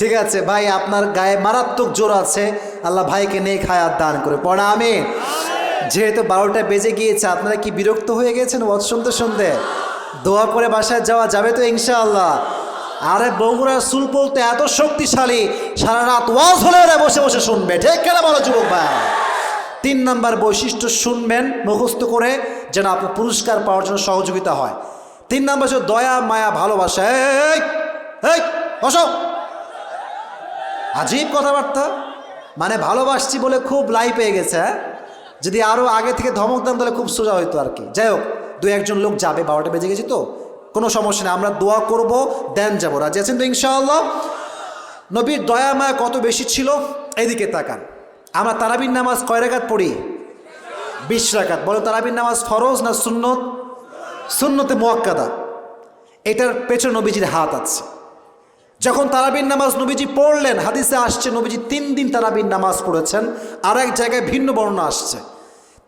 ঠিক আছে, ভাই, আপনার গায়ে মারাত্মক জোর আছে। আল্লাহ ভাইকে নেই খায়াত দান করে। পড়া আমি যেহেতু বারোটা বেজে গিয়েছে, আপনারা কি বিরক্ত হয়ে গেছেন ওয়াজ শুনতে শুনতে? দোয়া করে বাসায় যাওয়া যাবে তো ইনশাআল্লাহ। আরে বগুড়ার সুলপল তো এত শক্তিশালী, সারা রাত ওয়াজ হলে ওরা বসে বসে শুনবে। ঠিক কেন বলো, যুবক ভাই? তিন নাম্বার বৈশিষ্ট্য, শুনবেন, মুখস্থ করে যেন আপনার পুরস্কার পাওয়ার জন্য সহযোগিতা হয়। তিন নাম্বার দয়া, মায়া, ভালোবাসা। এই, বসো। আজীব কথাবার্তা। মানে ভালোবাসছি বলে খুব লাই পেয়ে গেছে হ্যাঁ? যদি আরও আগে থেকে ধমক দাম তাহলে খুব সোজা হইতো আর কি। যাই হোক দু একজন লোক যাবে, বারোটা বেজে গেছি তো। কোনো সমস্যা নেই, আমরা দোয়া করব, দেন যাব। রাজি আছেন তো ইনশাআল্লাহ? নবীর দয়া, মায়া কত বেশি ছিল? এদিকে তাকান। আমরা তারাবির নামাজ কয় রাকাত পড়ি? বিশ রাকাত। বলো তারাবির নামাজ ফরজ না সুন্নত? সুন্নতে মোয়াক্কাদা। এটার পেছনে নবীজির হাত আছে। যখন তারাবির নামাজ নবীজি পড়লেন, হাদিসে আসছে, নবীজি তিন দিন তারাবির নামাজ পড়েছেন আর এক জায়গায় ভিন্ন বর্ণনা আসছে।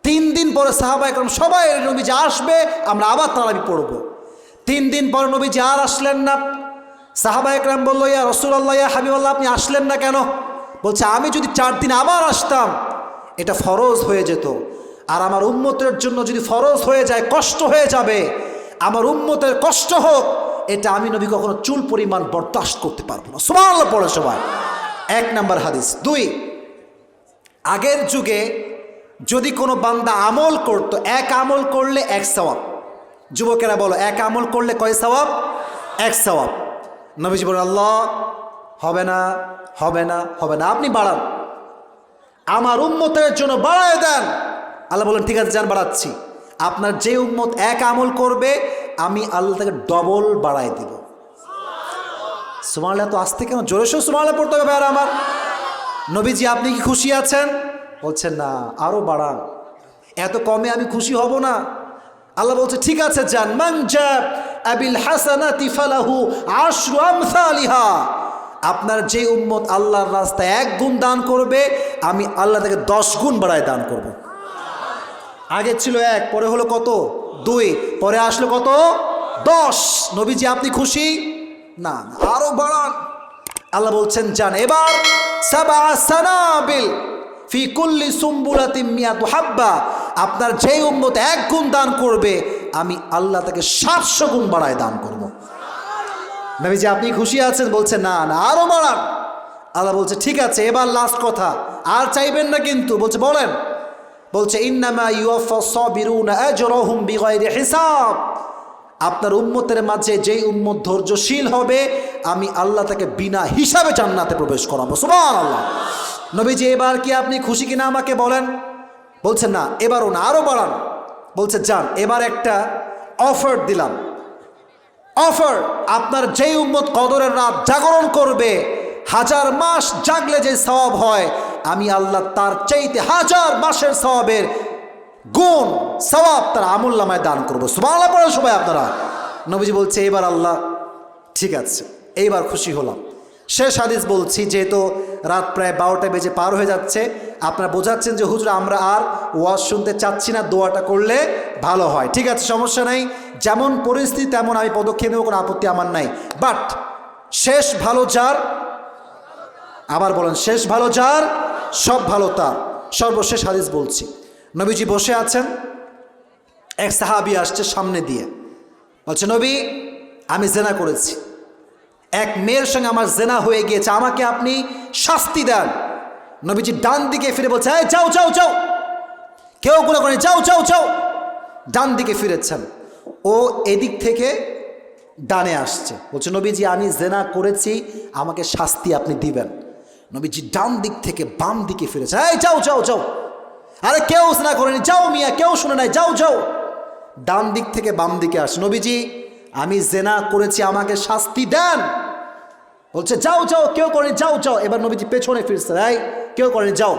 তিন দিন পরে সাহাবা একরম সবাই নবীজি আসবে, আমরা আবার তারাবি পড়ব। তিন দিন পরে নবীজি আর আসলেন না। সাহাবা একরাম বলল, ইয়া রসুল্লাহ ইয়া হাবিবাল্লাহ, আপনি আসলেন না কেন? বলছে, আমি যদি চার দিন আবার আসতাম, এটা ফরজ হয়ে যেত। আর আমার উম্মতের জন্য যদি ফরজ হয়ে যায়, কষ্ট হয়ে যাবে। আমার উম্মতের কষ্ট হোক এটা আমি নবী কখনো চুল পরিমাণ বরদাস্ত করতে পারব না। সমান পড়ে সবাই। এক নাম্বার হাদিস। দুই, আগের যুগে যদি কোনো বান্দা আমল করত, এক আমল করলে এক সওয়াব। যুবকেরা বলো, এক আমল করলে কয় সওয়াব? এক সওয়াব। নবীজি বলেন আল্লাহ, হবে না হবে না হবে না। আপনি বাড়ান। আমার উম্মতের জন্য বাড়ায় দেন। আল্লাহ বলেন ঠিক আছে, যান, বাড়াচ্ছি। আপনার যে উম্মত এক আমল করবে আমি আল্লাহ তাকে ডবল বাড়ায় দিব। সুমাল্লাহ তো আসতে কেন? জোরে সো সুমাল্লাহ পড়তে হবে আর আমার। নবীজি, আপনি কি খুশি আছেন? বলছেন, না আরও বাড়ান। এত কমে আমি খুশি হব না। আল্লাহ বলছে, ঠিক আছে, যান। মানজাব আবিল হাসানাতি ফালাহু আশরু আপনার যে উম্মত আল্লাহর রাস্তায় এক গুণ দান করবে, আমি আল্লাহ তাকে দশ গুণ বাড়ায় দান করব। আগে ছিল এক, পরে হলো কত? দুই, পরে আসলো কত? দশ। নবীজি, আপনি খুশি? না আরও বাড়ান। আল্লাহ বলছেন, যান, এবার সানাবিল হাব্বা। আপনার যেই উম্মত এক গুণ দান করবে, আমি আল্লাহ তাকে সাতশো গুণ বাড়ায় দান করব। নবীজি, আপনি খুশি আছেন? বলছে না না, আরও বাড়ান। আল্লাহ বলছে, ঠিক আছে, এবার লাস্ট কথা। আর চাইবেন না কিন্তু। বলছে, বলেন। বলছে হিসাব। আপনার উম্মতের মাঝে যেই উম্মত ধৈর্যশীল হবে, আমি আল্লাহ তাকে বিনা হিসাবে জান্নাতে প্রবেশ করাবো। সুবহানাল্লাহ। নবীজি, এবার কি আপনি খুশি কিনা আমাকে বলেন? বলছেন না, এবারও না আরও বাড়ান। বলছে, যান, এবার একটা অফার দিলাম। অফার, আপনার যেই উম্মত কদরের রাত জাগরণ করবে, হাজার মাস জাগলে যে সওয়াব হয় আমি আল্লাহ তার চাইতে হাজার মাসের সওয়াবের গুণ, সওয়াব তার আমুল নামায় দান করব। সুবাংলা পড়েন সবাই আপনারা। নবীজি বলছে, এবার আল্লাহ, ঠিক আছে, এইবার খুশি হলাম। শেষ হাদিস বলছি, যেহেতু রাত প্রায় বারোটা বেজে পার হয়ে যাচ্ছে, আপনারা বোঝাচ্ছেন যে, হুজুর, আমরা আর ওয়াজ শুনতে চাচ্ছি না, দোয়াটা করলে ভালো হয়। ঠিক আছে, সমস্যা নাই। যেমন পরিস্থিতি, তেমন আমি পদক্ষেপ নেব, কোনো আপত্তি আমার নাই। বাট শেষ ভালো যার, আবার বলেন, শেষ ভালো যার সব ভালো তার। সর্বশেষ হাদিস বলছি। নবীজি বসে আছেন, এক সাহাবি আসছে সামনে দিয়ে। বলছে, নবী, আমি জেনা করেছি। এক মেয়ের সঙ্গে আমার জেনা হয়ে গিয়েছে, আমাকে আপনি শাস্তি দেন। নবীজি ডান দিকে ফিরে বলছে হ্যাঁ যাও যাও যাও। কেউ কোনো করে যাও যাও যাও। ডান দিকে ফিরেছেন। ও এদিক থেকে ডানে আসছে। বলছে, নবীজি, আমি জেনা করেছি, আমাকে শাস্তি আপনি দিবেন। নবীজি ডান দিক থেকে বাম দিকে ফিরেছে। এই, যাও যাও যাও। আরে কেউ জেনা করেনি। যাও, মিয়া, কেউ শুনে নাই। যাও যাও। ডান দিক থেকে বাম দিকে আসে নবীজি, আমি জেনা করেছি, আমাকে শাস্তি দেন। বলছে, যাও যাও, কেউ করেনি। যাও যাও। এবার নবীজি পেছনে ফিরছে। এই, কেউ করেনি। যাও।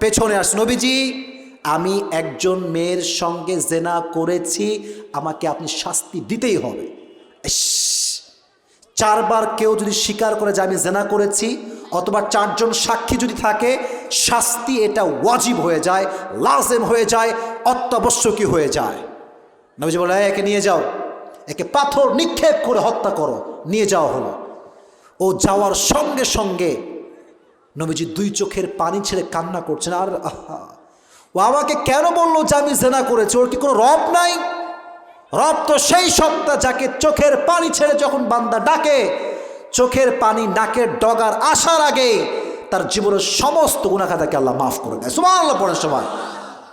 পেছনে আস নবীজি, আমি একজন মেয়ের সঙ্গে জেনা করেছি, আমাকে আপনি শাস্তি দিতেই হবে। চারবার কেউ যদি স্বীকার করে যে আমি জেনা করেছি, অথবা চারজন সাক্ষী যদি থাকে, শাস্তি এটা ওয়াজিব হয়ে যায়, লাজেম হয়ে যায়, অত্যাবশ্যকীয় হয়ে যায়। নবীজি বলে একে নিয়ে যাও। একে পাথর নিক্ষেপ করে হত্যা করো। নিয়ে যাওয়া হলো। ও যাওয়ার সঙ্গে সঙ্গে নবীজি দুই চোখের পানি ছেড়ে কান্না করছেন। আর আহা! ও আমাকে কেন বলল যে আমি জেনা করেছি? ওর কি কোনো রব নাই? রব তো সেই সত্তা যাকে চোখের পানি ছেড়ে যখন বান্দা ডাকে, চোখের পানি নাকের ডগার আসার আগে তার জীবনের সমস্ত গুণাখাতাকে আল্লাহ মাফ করে দেয়। সুমান আল্লাহ পড়ার সময়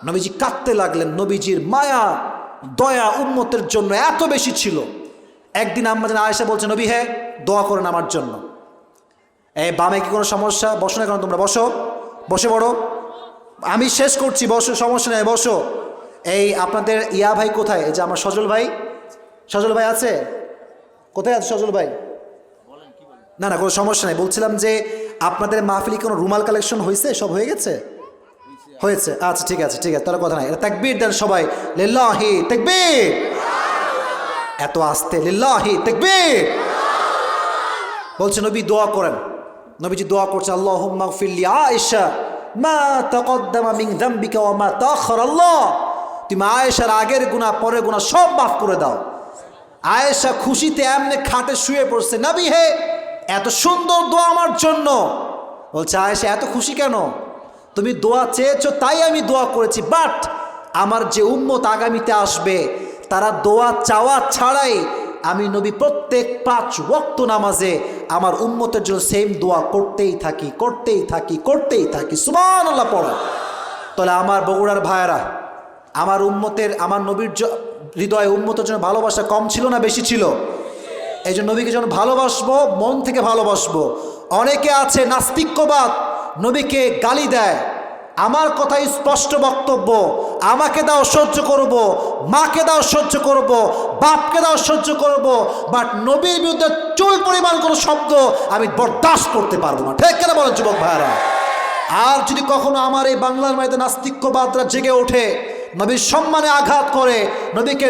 নবীজি কাঁদতে লাগলেন, নবীজির মায়া, দয়া উন্মতের জন্য এত বেশি ছিল। একদিন আম্মাজান আয়েশা বলছে, নবী হ্যাঁ দোয়া করেন আমার জন্য। এ, বামে কি কোনো সমস্যা? বসো না কেন তোমরা, বসো। বসে পড়ো। আমি শেষ করছি, বসো, সমস্যা নেই, বসো। এই আপনাদের ইয়া ভাই কোথায়? এই যে আমার সজল ভাই। সজল ভাই আছে? কোথায় আছে সজল ভাই? না না, কোনো সমস্যা নেই। বলছিলাম যে আপনাদের মাহফিলি কোনো রুমাল কালেকশন হয়েছে সব হয়ে গেছে? হয়েছে। আচ্ছা ঠিক আছে ঠিক আছে তার কথা নাই। এটা তাকবীর দেন সবাই। লিল্লাহি, তাকবীর! এত আস্তে, লিল্লাহি, তাকবীর! বলছে, নবী, দোয়া করেন। নবীজি দোয়া করছে আল্লাহ মাগফিরলি আয়েশা মা তাকদ্দামা মিন যামবিকা ওয়া মা তাআখার আল্লাহ তুমি আয়েশার আগের গুনাহ, পরের গুনাহ সব মাফ করে দাও। আয়েশা খুশিতে এমনি খাটে শুয়ে পড়ছে, নবী হে, এত সুন্দর দোয়া আমার জন্য। বলছে, আয়েশা, এত খুশি কেন? তুমি দোয়া চেয়েছো, তাই আমি দোয়া করেছি। বাট আমার যে উম্মত আগামীতে আসবে, তারা দোয়া চাওয়া ছাড়াই আমি নবী প্রত্যেক পাঁচ ওয়াক্ত নামাজে আমার উম্মতের জন্য সেম দোয়া করতেই থাকি করতেই থাকি করতেই থাকি। সুমান আল্লাহ পড়া। তাহলে আমার বগুড়ার ভাইয়েরা আমার উম্মতের, আমার নবীর হৃদয়ে উম্মতের জন্য ভালোবাসা কম ছিল না বেশি ছিল? এই জন্য নবীকে যখন ভালোবাসবো, মন থেকে ভালোবাসবো। অনেকে আছে নাস্তিক্যবাদ, নবীকে গালি দেয়। আমার কথাই স্পষ্ট বক্তব্য, আমাকে দাও সহ্য করব, মাকে দাও সহ্য করব, বাপকে দাও সহ্য করব বাট নবীর বিরুদ্ধে চুল পরিমাণ কোনো শব্দ আমি বরদাস্ত করতে পারব না। ঠিক কেন বলেন যুবক ভাইরা আর যদি কখনো আমার এই বাংলার মাটিতে নাস্তিক্যবাদরা জেগে ওঠে নবীর সম্মানে আঘাত করে নবীকে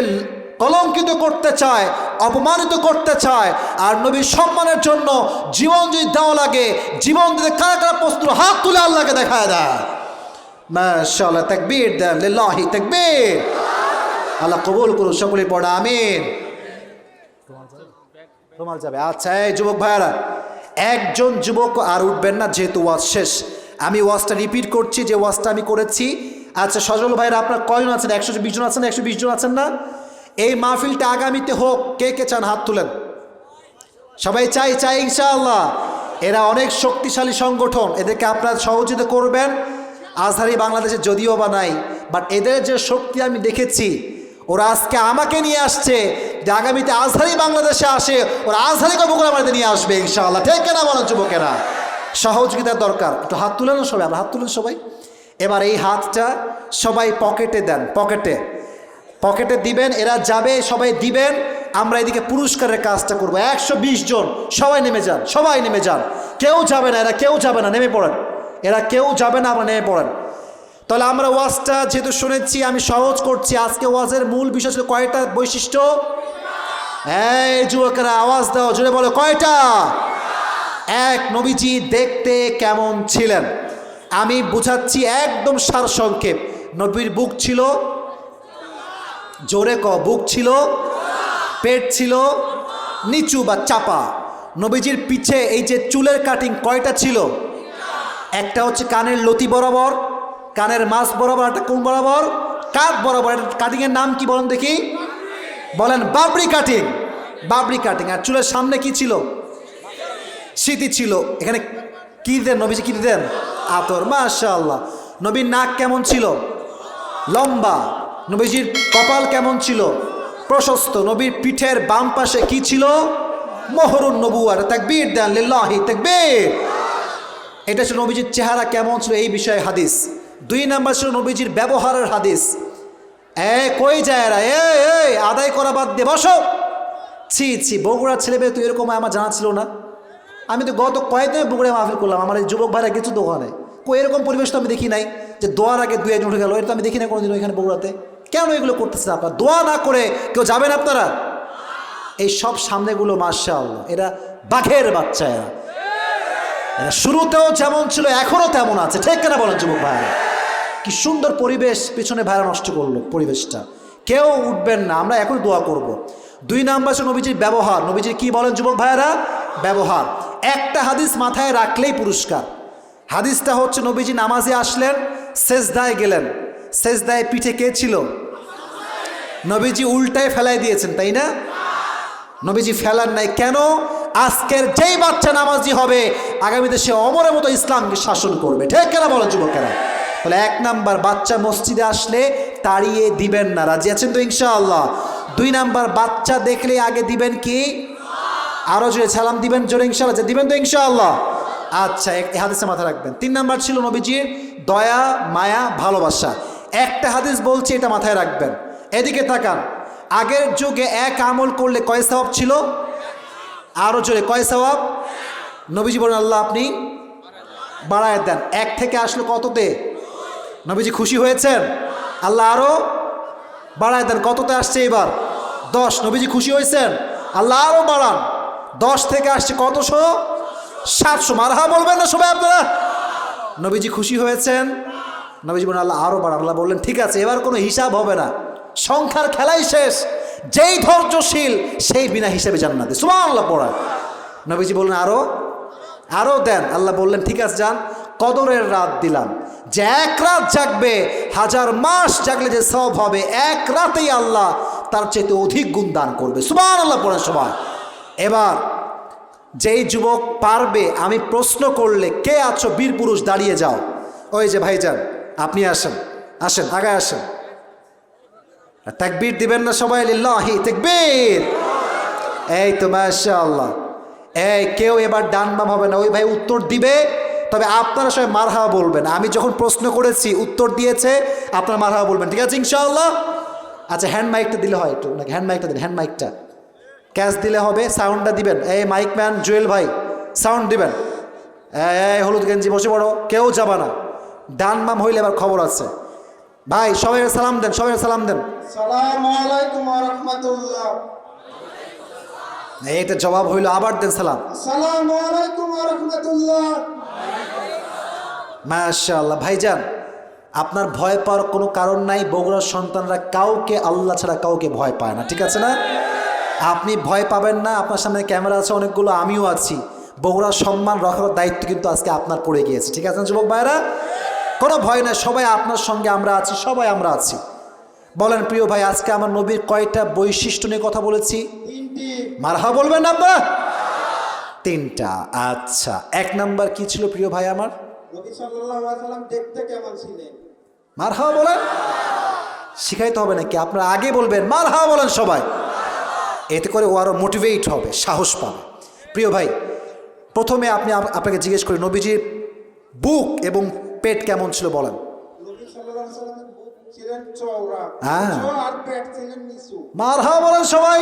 কলঙ্কিত করতে চায়, অপমানিত করতে চায়, আর নবীর সম্মানের জন্য জীবন যদি দেওয়া লাগে, জীবন দিতে কারা কারা প্রস্তুত, হাত তুলে আল্লাহকে দেখায় দেয়। মাশাআল্লাহ, তাকবীর দেন, লিল্লাহি তাকবীর। আল্লাহ কবুল করুন সকলে পড়া, আমিন। যাবে। আচ্ছা এই যুবক ভাইয়ারা, একজন যুবক আর উঠবেন না, যেহেতু ওয়াজ শেষ। আমি ওয়াজটা রিপিট করছি, যে ওয়াজটা আমি করেছি আচ্ছা সজল ভাইরা আপনার কয়জন আছেন? একশো বিশ জন আছেন, একশো বিশ জন আছেন না? এই মাহফিলটা আগামীতে হোক, কে কে চান হাত তুলেন? সবাই চাই চাই ইনশাআল্লাহ। এরা অনেক শক্তিশালী সংগঠন, এদেরকে আপনারা সহযোগিতা করবেন। আজহারি বাংলাদেশে যদিও বা নাই বাট এদের যে শক্তি আমি দেখেছি, ওরা আজকে আমাকে নিয়ে আসছে যে আগামীতে আজহারি বাংলাদেশে আসে, ওরা আজহারি কবকুল আমাদের নিয়ে আসবে ইনশাআল্লাহ। ঠিক কেনা বলেন যুবকেরা? সহযোগিতার দরকার। একটু হাত তুলেন সবাই, আমরা হাত তুলেন সবাই। এবার এই হাতটা সবাই পকেটে দেন, পকেটে। পকেটে দিবেন, এরা যাবে, সবাই দিবেন, আমরা এদিকে পুরস্কারের কাজটা করব। একশো জন, সবাই নেমে যান, সবাই নেমে যান। কেউ যাবে না, এরা কেউ যাবে না, নেমে পড়েন। এরা কেউ যাবে না, আমরা নেমে পড়েন। তাহলে আমরা ওয়াজটা যেহেতু শুনেছি, আমি সহজ করছি। আজকে ওয়াজের মূল ছিল কয়টা বৈশিষ্ট্য? এই যুবকেরা, আওয়াজ দাও জুড়ে বলো, কয়টা? এক, নবীজি দেখতে কেমন ছিলেন? আমি বুঝাচ্ছি একদম সার সংক্ষেপ। নবীর বুক ছিল? জোরে ক, বুক ছিল? পেট ছিল? নিচু বা চাপা? নবীজির পিছে এই যে চুলের কাটিং কয়টা ছিল? একটা হচ্ছে কানের লতি বরাবর, কানের মাছ বরাবর, একটা কোন বরাবর। কাঠ বরাবর কাটিংয়ের নাম কি বলেন দেখি? বলেন বাবরি কাটিং বাবরি কাটিং আর চুলের সামনে কি ছিল? স্মৃতি ছিল। এখানে কি দেন নবীজি, কি দেন? আতর, মাশাআল্লাহ। নবীর নাক কেমন ছিল? লম্বা। নবীজির কপাল কেমন ছিল? প্রশস্ত। নবীর পিঠের বাম পাশে কি ছিল? মোহরুন নবুয়ার। তাকবীর দেন, লিল্লাহি তাকবীর। এটা ছিল নবীজির চেহারা কেমন ছিল? এই বিষয়ে হাদিস। দুই নাম্বার ছিল নবীজির ব্যবহারের হাদিস। এ, কই যায় এরা? এ আদায় করা বাদ দিয়ে বসো। ছি ছি, বগুড়ার ছেলে মেয়ে তুই এরকম আমার জানা ছিল না। আমি তো গত কয়েকদিন বগুড়ায় মাহফিল করলাম, আমার এই যুবক ভাইরা কিছু দোকানে কই, এরকম পরিবেশ তো আমি দেখি নাই যে দোয়ার আগে দুই একজন উঠে গেল, এটা তো আমি দেখি না কোনোদিন ওইখানে বগুড়াতে। কেন এগুলো করতেছে আপনারা? দোয়া না করে কেউ যাবেন আপনারা? এই সব সামনেগুলো মার্শাল এরা বাঘের বাচ্চা এরা। এরা শুরুতেও যেমন ছিল এখনও তেমন আছে। ঠিক কেনা বলেন যুবক ভাইরা? কি সুন্দর পরিবেশ পিছনে ভাইরা নষ্ট করল পরিবেশটা। কেউ উঠবেন না, আমরা এখন দোয়া করব। দুই নাম্বার নবীজির ব্যবহার। নবীজির কি বলেন যুবক ভাইয়েরা ব্যবহার। একটা হাদিস মাথায় রাখলেই পুরস্কার। হাদিসটা হচ্ছে নবীজি নামাজে আসলেন, সেজদায় গেলেন। সেজদায় পিঠে কে ছিল? নবীজি উল্টায় ফেলাই দিয়েছেন, তাই না? নবীজি ফেলার নাই। কেন? আজকের যেই বাচ্চা নামাজি হবে আগামীতে সে অমরের মতো ইসলামকে শাসন করবে। ঠিক কেনা বলো, যুবকেরা? তাহলে এক নাম্বার বাচ্চা মসজিদে আসলে তাড়িয়ে দিবেন না। রাজি আছেন তো ইনশাআল্লাহ? দুই নাম্বার বাচ্চা দেখলে আগে দিবেন কি? আরও জোরে সালাম দিবেন, জোরে ইনশাআল্লাহ। যে দিবেন তো ইনশাআল্লাহ। আচ্ছা এক হাদিসে মাথা রাখবেন। তিন নাম্বার ছিল নবীজির দয়া, মায়া, ভালোবাসা। একটা হাদিস বলছি, এটা মাথায় রাখবেন। এদিকে তাকান। আগের যুগে এক আমল করলে কয় সওয়াব ছিল? আরও জোরে, কয় সওয়াব? নবীজি বলেন, আল্লাহ আপনি বাড়ায় দেন। এক থেকে আসলো কততে? নবীজি খুশি হয়েছেন? আল্লাহ আরও বাড়ায় দেন। কততে আসছে এবার? দশ। নবীজি খুশি হয়েছেন? আল্লাহ আরও বাড়ান। দশ থেকে আসছে কতশো সাতশো। মারহা বলবেন না সবাই আপনারা? নবীজি খুশি হয়েছেন। নবীজি বলেন আল্লাহ আরও বাড়ান। আল্লাহ বললেন, ঠিক আছে, এবার কোনো হিসাব হবে না। সংখ্যার খেলাই শেষ। যেই ধৈর্যশীল, সেই বিনা হিসাবে জান্নাতে। সুমান আল্লাহ পড়ায় নবীজি বললেন, আরও? আরও দেন। আল্লাহ বললেন, ঠিক আছে, যান। কদরের রাত দিলাম। যে এক রাত জাগবে, হাজার মাস জাগলে যে সব হবে, এক রাতেই আল্লাহ তার চাইতে অধিক গুণ দান করবে। সুবান আল্লাহ পড়ে সবাই। এবার যেই যুবক পারবে, আমি প্রশ্ন করলে কে আছো বীর পুরুষ দাঁড়িয়ে যাও। ওই যে ভাইজান, আপনি আসেন আসেন, আগায় আসেন। তাকবীর দিবেন না সবাই? লিল্লাহি, তাকবীর। এই তো মাশাআল্লাহ। এই কেউ এবার ডান বাম হবে না। ওই ভাই উত্তর দিবে, তবে আপনারা সবাই মারহাবা বলবেন। আমি যখন প্রশ্ন করেছি, উত্তর দিয়েছে, আপনারা মারহাবা বলবেন। ঠিক আছে, ইনশাআল্লাহ? আচ্ছা হ্যান্ড মাইকটা দিলে হয় একটু নাকি হ্যান্ড মাইকটা দিন হ্যান্ড মাইকটা ক্যাশ দিলে হবে সাউন্ডটা দিবেন। এই মাইক ম্যান জুয়েল ভাই সাউন্ড দিবেন। এই, হলুদ গেঞ্জি বসে পড়ো কেউ যাবা না। ডান মাম হইলে এবার খবর আছে। ভাই সবাই সালাম দেন সবাই সালাম দেন। এইটা জবাব হইল আবার দেন সালাম। মাশাআল্লাহ ভাইজান আপনার ভয় পাওয়ার কোনো কারণ নাই বগুড়ার সন্তানরা কাউকে আল্লাহ ছাড়া কাউকে ভয় পায় না ঠিক আছে না? আপনি ভয় পাবেন না আপনার সামনে ক্যামেরা আছে অনেকগুলো আমিও আছি। বগুড়ার সম্মান রক্ষার দায়িত্ব কিন্তু আজকে আপনার পড়ে গিয়েছে ঠিক আছে যুবক ভাইরা কোনো ভয় নাই সবাই আপনার সঙ্গে আমরা আছি সবাই আমরা আছি। বলেন প্রিয় ভাই আজকে আমার নবীর কয়টা বৈশিষ্ট্য নিয়ে কথা বলেছি? মারহা বলবেন আপনারা তিনটা আচ্ছা। এক নাম্বার কি ছিল প্রিয় ভাই আমার? নবী সাল্লাল্লাহু আলাইহি সাল্লাম দেখতে কেমন ছিলেন? মার হাওয়া বলেন? শিখাইতে হবে নাকি? আপনারা আগে বলবেন মারহা বলেন সবাই। এতে করে ও আরও মোটিভেট হবে সাহস পাবে। প্রিয় ভাই প্রথমে আপনি আপনাকে জিজ্ঞেস করি নবীজির বুক এবং পেট কেমন ছিল বলেন? হ্যাঁ। উঁচু আর পেট ছিলেন নিচু। মার হাওয়া বলেন সবাই।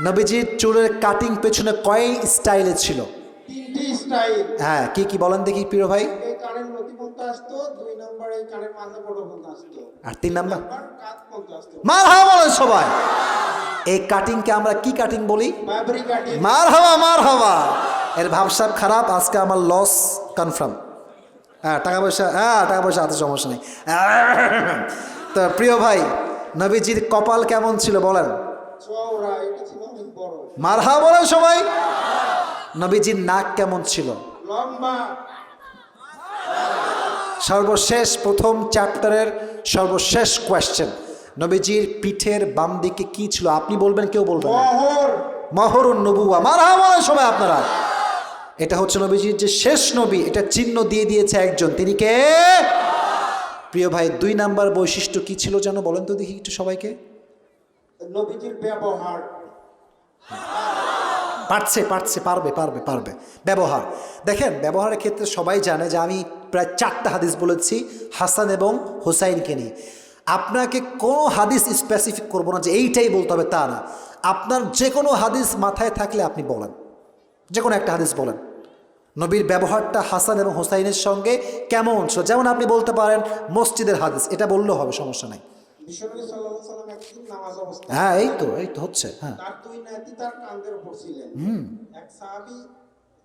নবীজির চুলের কাটিং পেছনে কয় স্টাইলে ছিল। স্টাইল হ্যাঁ কি কি বলেন দেখি প্রিয় ভাই। নম্বর আর তিন নাম্বার? আবার কাত মার হাওয়া বলেন সবাই। এই কাটিংকে আমরা কি কাটিং বলি? মার হাওয়া মার হাওয়া এর ভাবসাব খারাপ আজকে আমার লস কনফার্ম হ্যাঁ টাকা পয়সা হ্যাঁ টাকা পয়সা হাতে সমস্যা নেই। তো প্রিয় ভাই নবীজির কপাল কেমন ছিল বলেন? মার হাওয়া বলেন সবাই। নবীজির নাক কেমন ছিল? লম্বা। সর্বশেষ প্রথম চ্যাপ্টারের সর্বশেষ কোয়েশ্চেন নবীজির পিঠের বাম দিকে কি ছিল? আপনি বলবেন কেউ বলবেন মহরুন নবুয়া মারা সবাই আপনারা। এটা হচ্ছে নবীজির যে শেষ নবী এটা চিহ্ন দিয়ে দিয়েছে একজন। তিনি কে? প্রিয় ভাই দুই নাম্বার বৈশিষ্ট্য কি ছিল যেন? বলেন তো দেখি একটু সবাইকে। নবীজির ব্যবহার। পারছে পারছে পারবে পারবে পারবে। ব্যবহার। দেখেন ব্যবহারের ক্ষেত্রে সবাই জানে যে আমি প্রায় চারটা হাদিস বলেছি হাসান এবং হোসাইনকে নিয়ে। আপনাকে কোনো হাদিস স্পেসিফিক করব না যে এইটাই বলতে হবে তা না। আপনার যে কোনো হাদিস মাথায় থাকলে আপনি বলেন। যে কোনো একটা হাদিস বলেন। নবীর ব্যবহারটা হাসান এবং হোসাইনের সঙ্গে কেমন ছিল? যেমন আপনি বলতে পারেন মসজিদের হাদিস এটা বললেও হবে সমস্যা নাই। হ্যাঁ এই তো এই তো হচ্ছে হ্যাঁ।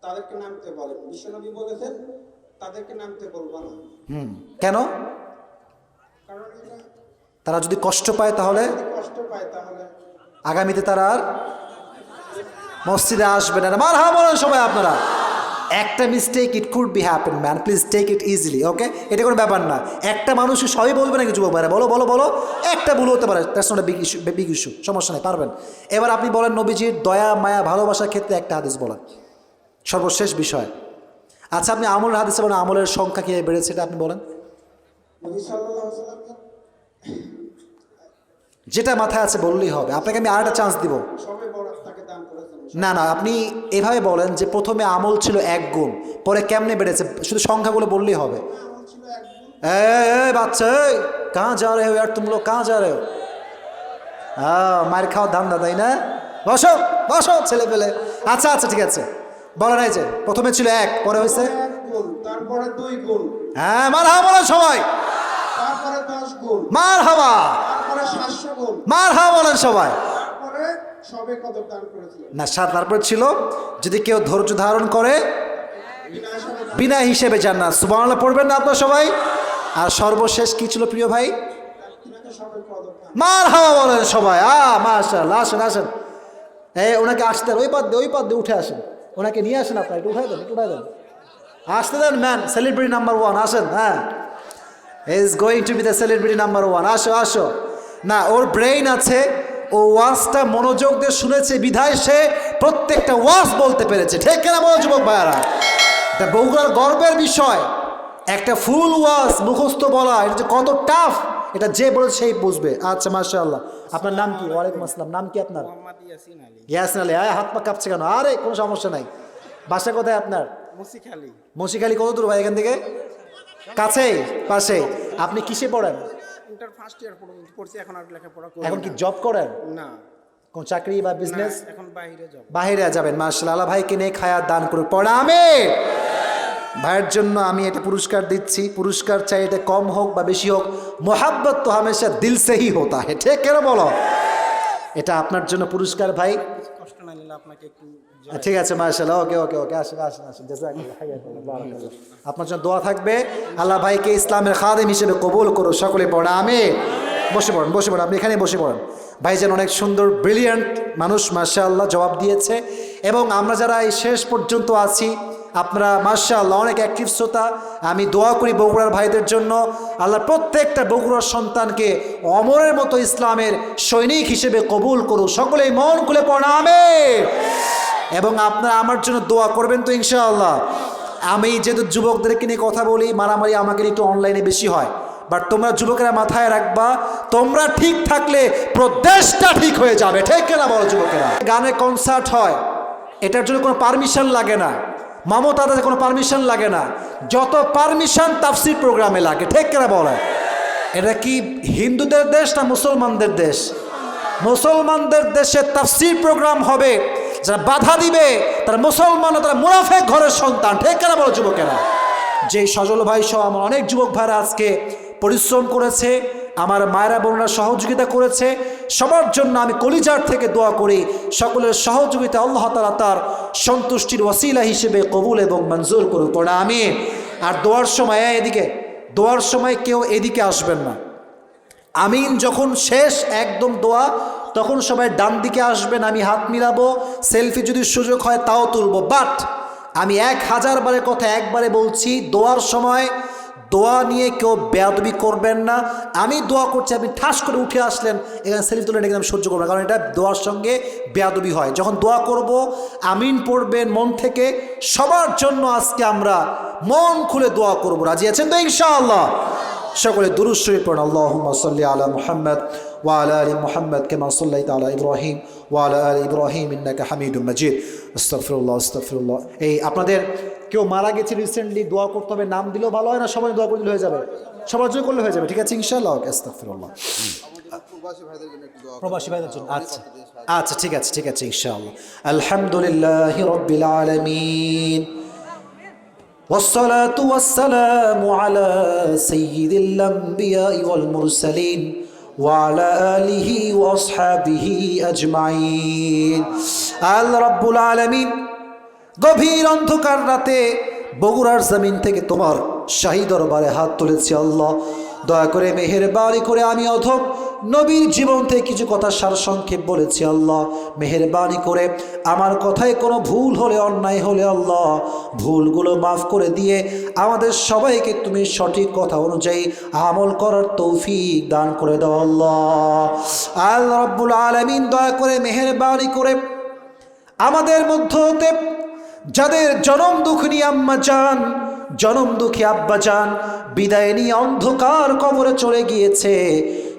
তাদেরকে নামতে বলেন। বিশ্বনবী বলেছেন তাদেরকে নামতে বলব না। হুম। কেন? তারা যদি কষ্ট পায় তাহলে? আগামীতে তারা আর মসজিদে আসবেন না। মার হা বলেন সবাই আপনারা। একটা mistake it could be happen man please take it easily okay এটা কোনো ব্যাপার না। একটা মানুষ সবই বলবে নাকি যুবক ভাইরা বলো বলো বলো। একটা ভুল হতে পারে। দ্যাটস নট বিগ ইস্যু সমস্যা নেই, পারবেন। এবার আপনি বলেন, নবীজির দয়া, মায়া, ভালোবাসার ক্ষেত্রে একটা হাদিস বলেন। সর্বশেষ বিষয়। আচ্ছা আপনি আমলের হাদিসে বলেন, আমলের সংখ্যা কীভাবে বেড়েছে, এটা আপনি বলেন। যেটা মাথায় আছে বললেই হবে। আপনাকে আমি আর একটা চান্স দিব না না আপনি এভাবে বলেন যে প্রথমে আমল ছিল এক গুণ পরে কেমনে বেড়েছে? শুধু সংখ্যাগুলো বললেই হবে। এ বাচ্চা কাঁ যা রে আর তুমলো কাঁ যা রে মায়ের খাওয়া ধান্দা তাই না? বসো বসো ছেলে পেলে আচ্ছা আচ্ছা ঠিক আছে। বলা নাই যে প্রথমে ছিল এক পরে হয়েছে? হ্যাঁ মারা বলো সবাই। মার হাওয়া মার হাওয়া বলেন সবাই। না সাত তারপর ছিল। যদি কেউ ধৈর্য ধারণ করে বিনা হিসাবে যান না। সুবাংলা পড়বেন না আপনার সবাই। আর সর্বশেষ কি ছিল প্রিয় ভাই? মার হাওয়া বলেন সবাই। আ মাশাল্লাহ আসেন আসেন। এই ওনাকে আসতে ওই পাদ ওই পাদ উঠে আসেন। ওনাকে নিয়ে আসেন আপনার একটু উঠাই দেন একটু উঠাই দেন। আসতে দেন ম্যান সেলিব্রিটি নাম্বার ওয়ান আসেন হ্যাঁ। Is going to be the celebrity number one আসো আসো। না ওর ব্রেইন আছে ও ওয়াজটা মনোযোগ দিয়ে শুনেছে বিধায় সে প্রত্যেকটা ওয়াজ বলতে পেরেছে। ঠিক কেনা বলো যুবক ভাইয়ারা? এটা বগুড়ার গর্বের বিষয় একটা ফুল ওয়াজ মুখস্থ বলা এটা যে কত টাফ এটা যে বলে সেই বুঝবে। আচ্ছা মাশাআল্লাহ। আপনার নাম কি? ওয়ালাইকুম আসসালাম। নাম কি আপনার? ইয়াসিন আলী। আয় হাত পা কাঁপছে কেন? আরে কোনো সমস্যা নাই। বাসা কোথায় আপনার? মুসিখালী। মসিখালি কত দূর ভাই এখান থেকে? কাছেই পাশে। আপনি কিসে পড়েন? ইন্টার ফার্স্ট ইয়ার পড়ছি এখন আর লেখাপড়া করি এখন কি জব করেন? না। কোন চাকরি বা বিজনেস এখন বাইরে যাব বাহিরে যাবেন মার্শাল আল্লাহ ভাইকে নিয়ে দান পড়া আমি ভাইয়ের জন্য আমি এটা পুরস্কার দিচ্ছি। পুরস্কার চাই এটা কম হোক বা বেশি হোক। মোহাব্বত তো হামেশা দিল সে হি হোতা। হে ঠিক কেন বলো? এটা আপনার জন্য পুরস্কার ভাই। কষ্ট না নিলে আপনাকে একটু ঠিক আছে মার্শাল্লাহ ওকে ওকে ওকে, আসেন আসেন আসেন। আপনার জন্য দোয়া থাকবে, আল্লাহ ভাইকে ইসলামের খাদেম হিসেবে কবুল করো সকলে পড়া আমি বসে পড়েন বসে পড়েন, আপনি এখানে বসে পড়েন। ভাইজান অনেক সুন্দর ব্রিলিয়ান্ট মানুষ মার্শাল্লাহ জবাব দিয়েছে। এবং আমরা যারা এই শেষ পর্যন্ত আছি, আপনারা মার্শাল্লাহ অনেক অ্যাক্টিভ শ্রোতা, আমি দোয়া করি বগুড়ার ভাইদের জন্য। আল্লাহ প্রত্যেকটা বগুড়ার সন্তানকে অমরের মতো ইসলামের সৈনিক হিসেবে কবুল করুক, সকলেই মন খুলে পড়ামে এবং আপনারা আমার জন্য দোয়া করবেন তো ইনশাআল্লাহ। আমি যেহেতু যুবকদেরকে নিয়ে কথা বলি, মারামারি আমাকে একটু অনলাইনে বেশি হয়। বাট তোমরা যুবকেরা মাথায় রাখবা, তোমরা ঠিক থাকলে প্রদেশটা ঠিক হয়ে যাবে। ঠিক কেনা বলো যুবকেরা? গানে কনসার্ট হয়, এটার জন্য কোনো পারমিশন লাগে না। মমতাদের কোনো পারমিশন লাগে না। যত পারমিশন তাফসির প্রোগ্রামে লাগে, ঠিক কেনা বলে? এটা কি হিন্দুদের দেশ না মুসলমানদের দেশ? মুসলমানদের দেশে তাফসির প্রোগ্রাম হবে যারা বাধা দিবে, তারা মুসলমান, তারা মুনাফেক ঘরের সন্তান। ঠিক কেনা বলো যুবকেরা? যে সজল ভাই সহ আমার অনেক যুবক ভাইরা আজকে পরিশ্রম করেছে, আমার মায়েরা বোনরা সহযোগিতা করেছে, সবার জন্য আমি কলিজার থেকে দোয়া করি, সকলের সহযোগিতা আল্লাহ তালা তার সন্তুষ্টির ওসিলা হিসেবে কবুল এবং মঞ্জুর করুক। পড়া আমি আর দোয়ার সময় এদিকে, দোয়ার সময় কেউ এদিকে আসবেন না। আমিন যখন শেষ, একদম দোয়া তখন সবাই ডান দিকে আসবেন আমি হাত মিলাবো, সেলফি যদি সুযোগ হয় তাও তুলবো। বাট আমি এক হাজার বারের কথা একবারে বলছি, দোয়ার সময় দোয়া নিয়ে কেউ বেয়াদবি করবেন না। আমি দোয়া করছি, আপনি ঠাস করে উঠে আসলেন, এখানে সেলফি তুলে একদম সহ্য করবেন কারণ এটা দোয়ার সঙ্গে বেয়াদবি হয়। যখন দোয়া করব, আমিন পড়বেন মন থেকে, সবার জন্য আজকে আমরা মন খুলে দোয়া করব। রাজি আছেন তো ইনশাআল্লাহ? সকলে দুরুদ শরীফ পড়ুন, আল্লাহুম্মা সাল্লি আলা মুহাম্মদ। ওয়া আলা আলি মুহাম্মদ কামা সাল্লাইতা আলা ইব্রাহিম ওয়া আলা আলি ইব্রাহিম ইন্নাকা হামিদুম মাজিদ আস্তাগফিরুল্লাহ আস্তাগফিরুল্লাহ এই আপনাদের কেউ মারা গেছে রিসেন্টলি দোয়া করতে হবে নাম দিলেও ভালো হয় না সবাই দোয়া করলে হয়ে যাবে সবার জন্য করলে হয়ে যাবে ঠিক আছে ইনশাআল্লাহ ওকে আস্তাগফিরুল্লাহ প্রবাসী ভাইদের জন্য একটু দোয়া প্রবাসী ভাইদের জন্য আচ্ছা আচ্ছা ঠিক আছে ঠিক আছে ইনশাআল্লাহ আলহামদুলিল্লাহ রব্বিল আলামিন والصلاة والسلام على سيد الأنبياء والمرسلين ওয়ালা আলিহি ওয়াসহাবিহি আজমাইন। আল রব্বুল গভীর অন্ধকার রাতে বগুড়ার জমিন থেকে তোমার শাহী দরবারে হাত তুলেছি আল্লাহ। দয়া করে মেহের বাড়ি করে আমি অধম নবীর জীবন থেকে কিছু কথা সারসংক্ষেপ বলেছি, আল্লাহ মেহেরবানি করে। আমার কথায় কোনো ভুল হলে, অন্যায় হলে, আল্লাহ ভুলগুলো মাফ করে দিয়ে আমাদের সবাইকে তুমি সঠিক কথা অনুযায়ী আমল করার তৌফিক দান করে দাও, আল্লাহ। আল্লাহ রব্বুল আলমিন দয়া করে মেহেরবানি করে আমাদের মধ্য হতে যাদের জনম দুঃখিনী আম্মা যান, জনম দুঃখী আব্বা যান বিদায় নিয়ে অন্ধকার কবরে চলে গিয়েছে।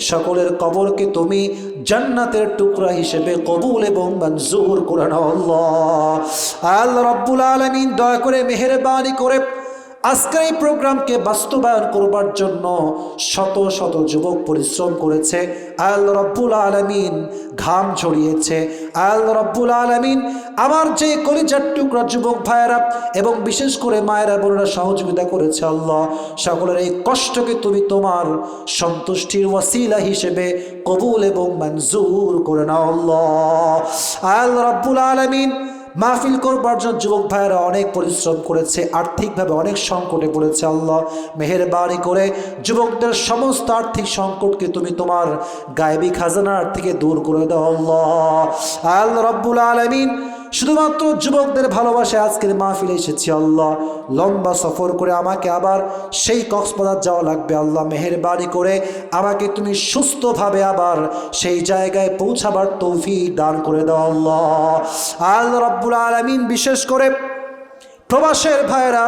সকলের কবরকে তুমি জান্নাতের টুকরা হিসেবে কবুল এবং মঞ্জুর করে নাও আল্লাহ। আল্লাহ রব্বুল আলমিন দয়া করে মেহরবানি করে আজকের এই প্রোগ্রামকে বাস্তবায়ন করবার জন্য শত শত যুবক পরিশ্রম করেছে। আল রব্বুল আলমিন ঘাম ঝরিয়েছে। আল রব্বুল আলমিন আমার যে কলিজার টুকরা যুবক ভাইয়েরা এবং বিশেষ করে মায়েরা বোনেরা সহযোগিতা করেছে আল্লাহ, সকলের এই কষ্টকে তুমি তোমার সন্তুষ্টির ওয়াসিলা হিসেবে কবুল এবং মঞ্জুর করে নাও আল্লাহ। আল রব্বুল আলমিন মাহফিল করবার জন্য যুবক ভাইয়েরা অনেক পরিশ্রম করেছে, আর্থিকভাবে অনেক সংকটে পড়েছে আল্লাহ। মেহেরবানি করে যুবকদের সমস্ত আর্থিক সংকটকে তুমি তোমার গায়েবী খাজানার থেকে দূর করে দাও আল্লাহ। আল্লাহ রব্বুল আলমিন শুধুমাত্র যুবকদের ভালোবাসে আজকের মাহফিলে এসেছি, আল্লাহ। লম্বা সফর করে আমাকে আবার সেই কক্সবাজার যাওয়া লাগবে, আল্লাহ। মেহেরবানি করে আমাকে তুমি সুস্থভাবে আবার সেই জায়গায় পৌঁছাবার তৌফিক দান করে দাও, আল্লাহ। আল্লাহ রব্বুল আলমিন, বিশেষ করে প্রবাসের ভাইয়েরা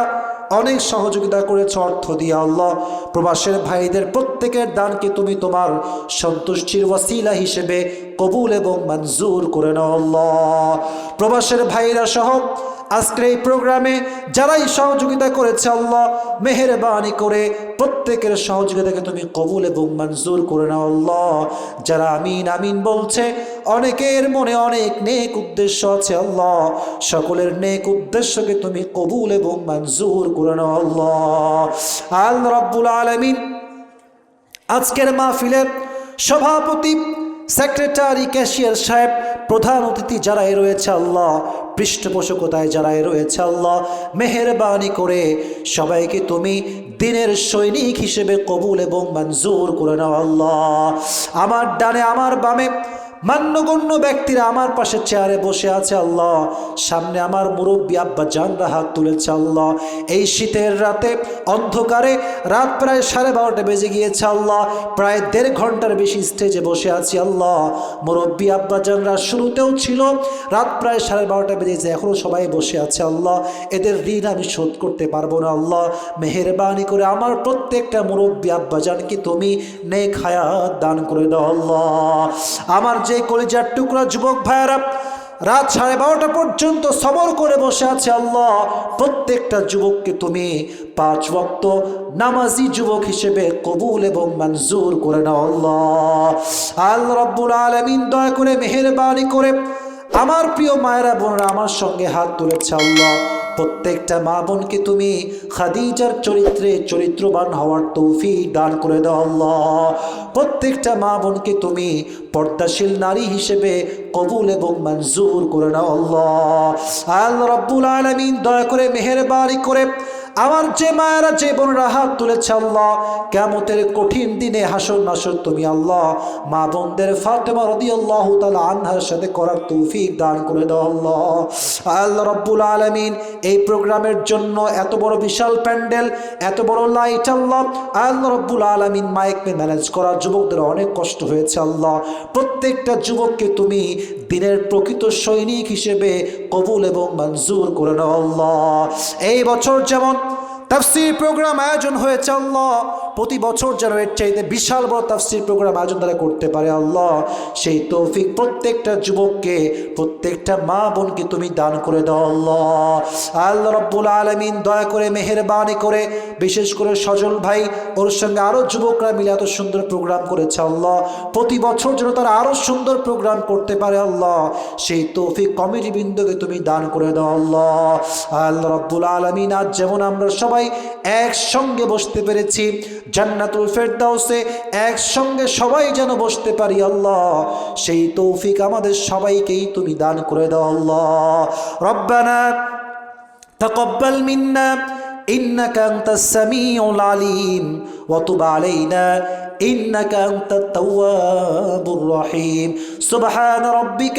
অনেক সহযোগিতা করেছ অর্থ দিয়ে আল্লাহ। প্রবাসের ভাইদের প্রত্যেকের দানকে তুমি তোমার সন্তুষ্টির ওয়াসিলা হিসেবে কবুল এবং মঞ্জুর করে নাও আল্লাহ। প্রবাসের ভাইরা সহ আজকের এই প্রোগ্রামে যারাই সহযোগিতা করেছে আল্লাহ, মেহেরবানি করে প্রত্যেকের সহযোগিতাকে তুমি কবুল এবং মঞ্জুর করে নাও আল্লাহ। যারা আমিন আমিন বলছে, অনেকের মনে অনেক নেক উদ্দেশ্য আছে আল্লাহ। সকলের নেক উদ্দেশ্যকে তুমি কবুল এবং মঞ্জুর করে নাও আল্লাহ। আল রব্বুল আলমিন আজকের মাহফিলের সভাপতি, সেক্রেটারি, ক্যাশিয়ার সাহেব প্রধান অতিথি যারাই রয়েছে আল্লাহ পৃষ্ঠপোষকতায় যারাই রয়েছে আল্লাহ, মেহরবানি করে সবাইকে তুমি দিনের সৈনিক হিসেবে কবুল এবং মঞ্জুর করে নাও আল্লাহ। আমার ডানে, আমার বামে মান্যগণ্য ব্যক্তিরা আমার পাশে চেয়ারে বসে আছে আল্লাহ। সামনে আমার মুরব্বী আব্বা জানরা হাত তুলেছে আল্লাহ। এই শীতের রাতে অন্ধকারে রাত প্রায় সাড়ে বারোটা বেজে গিয়েছে আল্লাহ। প্রায় দেড় ঘণ্টার বেশি স্টেজে বসে আছি আল্লাহ। মুরব্বী আব্বা জানরা শুরুতেও ছিল, রাত প্রায় সাড়ে বারোটা বেজেছে এখনও সবাই বসে আছে আল্লাহ। এদের ঋণ আমি শোধ করতে পারব না আল্লাহ। মেহেরবানি করে আমার প্রত্যেকটা মুরব্বী আব্বা জানকে তুমি নেক হায়াত দান করে দাও আল্লাহ। আমার যে কলেজার টুকরা যুবক ভাইয়েরা, রাত সাড়ে বারোটা পর্যন্ত সবর করে বসে আছে আল্লাহ। প্রত্যেকটা যুবককে তুমি পাঁচ ভক্ত নামাজি যুবক হিসেবে কবুল এবং মঞ্জুর করে নাও আল্লাহ। আল্লাহ রব্বুল আলমিন দয়া করে মেহেরবানি করে আমার প্রিয় মায়েরা বোনরা আমার সঙ্গে হাত তুলেছে আল্লাহ। প্রত্যেকটা মা বোনকে তুমি খাদিজার চরিত্রে চরিত্রবান হওয়ার তৌফি দান করে দাও আল্লাহ। প্রত্যেকটা মা বোনকে তুমি পর্দাশীল নারী হিসেবে কবুল এবং মঞ্জুর করে নাও আল্লাহ। আল্লাহ রব্বুল আলমিন দয়া করে মেহেরবানি করে আমার যে মায়েরা যে বোনরা হাত তুলেছে আল্লাহ কেমতের কঠিন দিনে হাসর নাসর তুমি আল্লাহ, মা বোনদের ফাতেমা রদি আল্লাহ তালা আনহার সাথে করার তৌফিক দান করে দাও আল্লাহ। আল্লাহ রব্বুল আলমিন এই প্রোগ্রামের জন্য এত বড় বিশাল প্যান্ডেল, এত বড় লাইট আল্লাহ। আল্লাহ রব্বুল আলমিন মাইককে ম্যানেজ করা যুবকদের অনেক কষ্ট হয়েছে আল্লাহ। প্রত্যেকটা যুবককে তুমি দিনের প্রকৃত সৈনিক হিসেবে কবুল এবং মঞ্জুর করে নেওয়া এই বছর যেমন তাফসির প্রোগ্রাম আয়োজন হয়েছে, আল্লাহ। প্রতি বছর যেন এর চাইতে বিশাল বড় তাফসির প্রোগ্রাম আয়োজন তারা করতে পারে, আল্লাহ। সেই তৌফিক প্রত্যেকটা যুবককে, প্রত্যেকটা মা বোনকে তুমি দান করে দাও, আল্লাহ। আল্লাহ রব্বুল আলমিন দয়া করে, মেহেরবানি করে, বিশেষ করে সজল ভাই, ওর সঙ্গে আরও যুবকরা মিলে এত সুন্দর প্রোগ্রাম করেছে, আল্লাহ। প্রতি বছর যেন তারা আরও সুন্দর প্রোগ্রাম করতে পারে, আল্লাহ। সেই তৌফিক কমিটি বৃন্দকে তুমি দান করে দাও, আল্লাহ। আল্লাহ রব্বুল আলমিন, আজ যেমন আমরা সবাই একসঙ্গে বসতে পেরেছি জান্নাতুল ফেরদাউসে একসঙ্গে সবাই যেন বসতে পারি আল্লাহ সেই তৌফিক আমাদের সবাইকেই তুমি দান করে দাও আল্লাহ রব্বানা تقبل منا إنك أنت السميع العليم وتب علينا إنك أنت التواب الرحيم سبحان ربك